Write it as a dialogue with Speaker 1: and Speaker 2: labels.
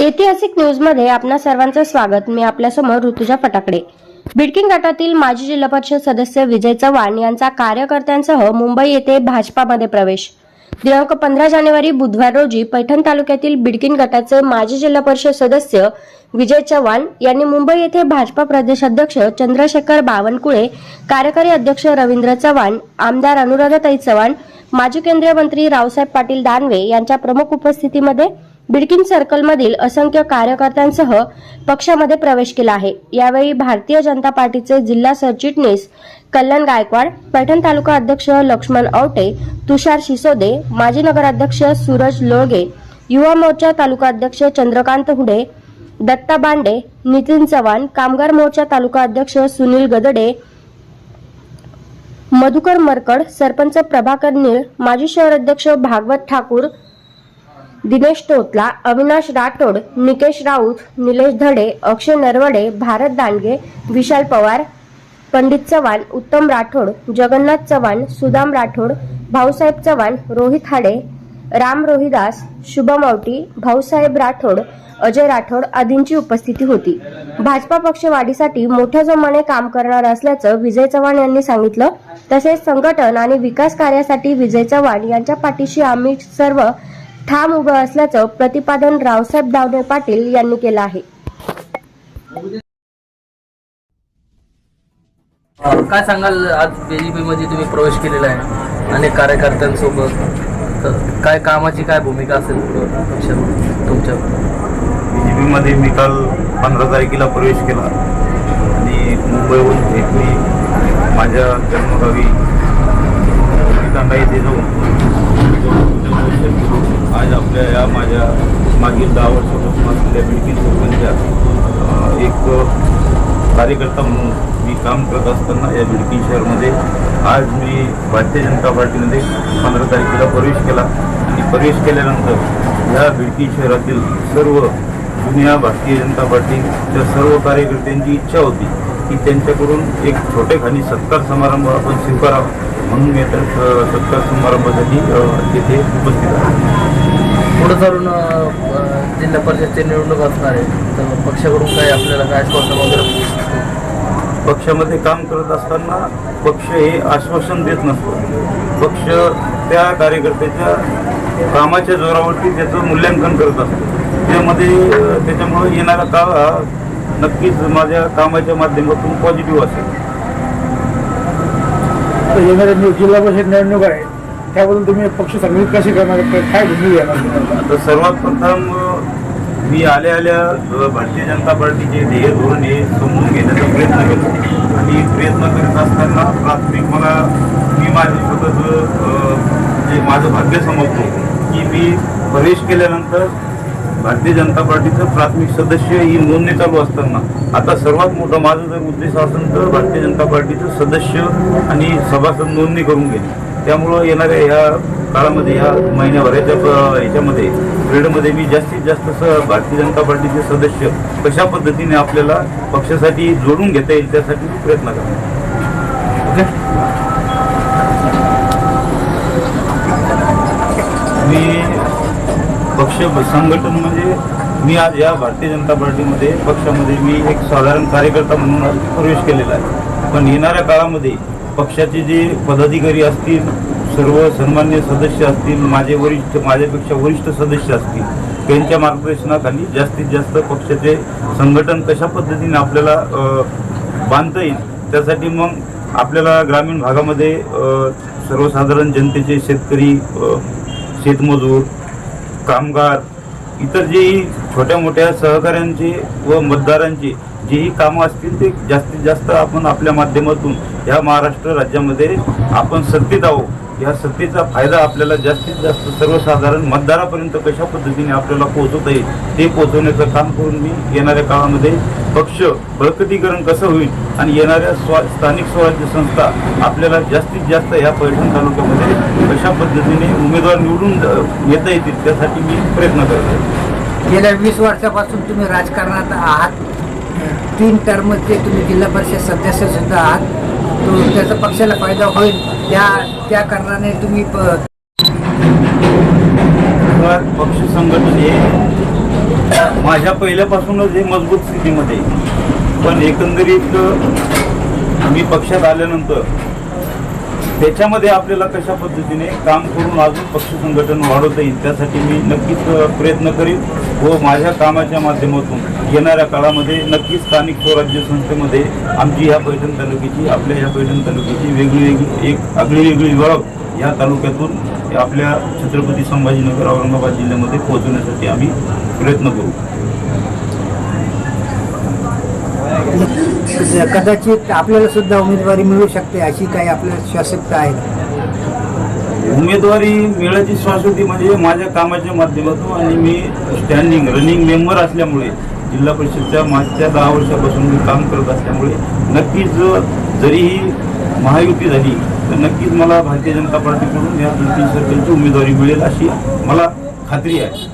Speaker 1: ऐतिहासिक न्यूजमध्ये आपणा सर्वांचं स्वागत. मी आपल्यासमोर ऋतुजा फटाकडे. बिडकिंग गटातील माजी जिल्हा परिषद सदस्य विजय चव्हाण यांचा कार्यकर्त्यांसह मुंबई येथे भाजपामध्ये प्रवेश. दिनांक पंधरा जानेवारी बुधवार रोजी पैठण तालुक्यातील बिडकिन गटाचे माजी जिल्हा परिषद सदस्य विजय चव्हाण यांनी मुंबई येथे भाजपा प्रदेशाध्यक्ष चंद्रशेखर बावनकुळे कार्यकारी अध्यक्ष रवींद्र चव्हाण आमदार अनुराधाताई चव्हाण माजी केंद्रीय मंत्री रावसाहेब पाटील दानवे यांच्या प्रमुख उपस्थितीमध्ये बिडकिन सर्कलमधील असंख्य कार्यकर्त्यांसह पक्षामध्ये प्रवेश केला आहे. यावेळी भारतीय जनता पार्टीचे जिल्हा सरचिटणीस कल्याण गायकवाड पैठण तालुका अध्यक्ष लक्ष्मण औटे तुषार शिसोदे माजी नगराध्यक्ष सूरज लोळगे युवा मोर्चा तालुका अध्यक्ष चंद्रकांत हुडे दत्ता बांडे नितीन चव्हाण कामगार मोर्चा तालुका अध्यक्ष सुनील गदडे मधुकर मरकड सरपंच प्रभाकर निळ माजी शहर अध्यक्ष भागवत ठाकूर दिनेश तोतला अविनाश राठोड निकेश राऊत निलेश धडे अक्षय नरवडे भारत दांडगे विशाल पवार पंडित चव्हाण उत्तम राठोड जगन्नाथ चव्हाण सुदाम राठोड भाऊसाहेब चव्हाण रोहित हाडे राम रोहिदास शुभम औटी भाऊसाहेब राठोड अजय राठोड आदींची उपस्थिती होती. भाजपा पक्ष वाढीसाठी मोठ्या जोमाने काम करणार असल्याचं विजय चव्हाण यांनी सांगितलं. तसेच संघटन आणि विकास कार्यासाठी विजय चव्हाण यांच्या पाठीशी आम्ही सर्व ठाम उभं असल्याचं प्रतिपादन रावसाहेब दावणे पाटील यांनी केलं आहे.
Speaker 2: काय सांगाल? आज बीजेपी मध्ये तुम्ही प्रवेश केलेला आहे अनेक कार्यकर्त्यांसोबत. तर काय कामाची काय भूमिका असेल तुमच्या?
Speaker 3: बी जे पीमध्ये मी काल पंधरा तारखेला प्रवेश केला. आणि मुंबईहून थेट मी माझ्या जन्मगावी येथे जाऊन आज या माझ्या मागील दहा वर्षापासून असलेल्या बिडकीन सरपंचच्या एक कार्यकर्ता म्हणून मी काम करत असताना या मिडकी शहरमध्ये आज मी भारतीय जनता पार्टीमध्ये पंधरा तारखेला प्रवेश केला. आणि प्रवेश केल्यानंतर या बिडकीन शहरातील सर्व जुन्या भारतीय जनता पार्टीच्या सर्व कार्यकर्त्यांची इच्छा होती की त्यांच्याकडून एक छोटेखानी सत्कार समारंभ आपण स्वीकारावा म्हणून मी त्या सत्कार समारंभासाठी तिथे उपस्थित आहे.
Speaker 2: पुढे चालून जिल्हा परिषदची निवडणूक असणार आहे तर पक्षाकडून काय आपल्याला काय आश्वासन वगैरे?
Speaker 3: पक्षामध्ये काम करत असताना पक्ष हे आश्वासन देत नसतो. पक्ष त्या कार्यकर्त्याच्या कामाच्या जोरावरती त्याचं मूल्यांकन करत असतो. त्यामध्ये त्याच्यामुळे येणारा काळ हा नक्कीच माझ्या कामाच्या माध्यमातून पॉझिटिव्ह असेल.
Speaker 4: तर येणाऱ्या जिल्हा परिषद निवडणूक आहे. त्याबद्दल तुम्ही पक्ष संघटित कसे करणार काय काय भूमिका घेणार
Speaker 3: तर सर्वात प्रथम मी आल्या आल्या भारतीय जनता पार्टीचे ध्येय धोरण हे समजून घेण्याचा प्रयत्न केला. आणि प्रयत्न करत असताना प्राथमिक मला मी माझं स्वतःचं जे माझं भाग्य समजतो की मी प्रवेश केल्यानंतर भारतीय जनता पार्टीचं प्राथमिक सदस्य ही नोंदणी चालू असताना आता सर्वात मोठा माझा जर उद्देश असेल तर भारतीय जनता पार्टीचं सदस्य आणि सभासद नोंदणी करून घेणे. त्यामुळं येणाऱ्या ह्या काळामध्ये ह्या महिन्याभराच्या याच्या ह्याच्यामध्ये पिरियडमध्ये मी जास्तीत जास्त स भारतीय जनता पार्टीचे सदस्य कशा पद्धतीने आपल्याला पक्षासाठी जोडून घेता येईल त्यासाठी प्रयत्न प्रयत्न ओके? मी पक्ष संघटन म्हणजे मी आज या भारतीय जनता पार्टीमध्ये पक्षामध्ये मी एक साधारण कार्यकर्ता म्हणून आज प्रवेश केलेला आहे. पण येणाऱ्या काळामध्ये पक्षाचे जे पदाधिकारी असतील सर्व सन्मान्य सदस्य असतील माझे वरिष्ठ माझ्यापेक्षा वरिष्ठ सदस्य असतील त्यांच्या मार्गदर्शनाखाली जास्तीत जास्त पक्षाचे संघटन कशा पद्धतीने आपल्याला बांधता येईल त्यासाठी मग आपल्याला ग्रामीण भागामध्ये सर्वसाधारण जनतेचे शेतकरी शेतमजूर कामगार इतर जेही छोट्या मोठ्या सहकाऱ्यांची व मतदारांची जी ही कामं असतील ते जास्तीत जास्त आपण आपल्या माध्यमातून ह्या महाराष्ट्र राज्यामध्ये आपण सत्तेत आहोत. या सत्तेचा फायदा आपल्याला जास्तीत जास्त सर्वसाधारण मतदारापर्यंत कशा पद्धतीने आपल्याला पोहोचवता येईल ते पोहोचवण्याचं काम करून मी येणाऱ्या काळामध्ये पक्ष बळकटीकरण कसं होईल आणि येणाऱ्या स्वा स्थानिक स्वराज्य संस्था आपल्याला जास्तीत जास्त या पैठण तालुक्यामध्ये कशा पद्धतीने उमेदवार निवडून येता येतील त्यासाठी मी प्रयत्न करतो
Speaker 5: गेल्या वीस वर्षापासून तुम्ही राजकारणात आहात. तीन टर्मचे तुम्ही जिल्हा परिषद सदस्य सुद्धा आहात. तो त्याचा पक्षाला फायदा होईल. त्या त्या कारणाने तुम्ही प-
Speaker 3: पक्ष संघटन हे माझ्या पहिल्यापासूनच हे मजबूत स्थितीमध्ये पण एकंदरीत मी पक्षात आल्यानंतर त्याच्यामध्ये आपल्याला कशा पद्धतीने काम करून अजून पक्ष संघटन वाढवता येईल त्यासाठी मी नक्कीच प्रयत्न करीन. व माझ्या कामाच्या माध्यमातून येणाऱ्या काळामध्ये नक्कीच स्थानिक स्वराज्य संस्थेमध्ये आमची ह्या पैठण तालुक्याची आपल्या ह्या पैठण तालुक्याची वेगळी वेगळी एक आगळी वेगळी ओळख या तालुक्यातून आपल्या छत्रपती संभाजीनगर औरंगाबाद जिल्ह्यामध्ये पोहोचवण्यासाठी आम्ही प्रयत्न करू.
Speaker 5: कदाचित आपल्याला सुद्धा उमेदवारी मिळू शकते अशी काही आपल्याला शासकता आहे
Speaker 3: उमेदवारी मिळायची शाश्वती म्हणजे माझ्या कामाच्या माध्यमातून आणि मी स्टँडिंग रनिंग मेंबर असल्यामुळे जिल्हा परिषदच्या मागच्या दहा वर्षापासून मी काम करत असल्यामुळे नक्कीच जरीही महायुती झाली तर नक्कीच मला भारतीय जनता पार्टीकडून या तीन सर्कलची उमेदवारी मिळेल अशी मला खात्री आहे.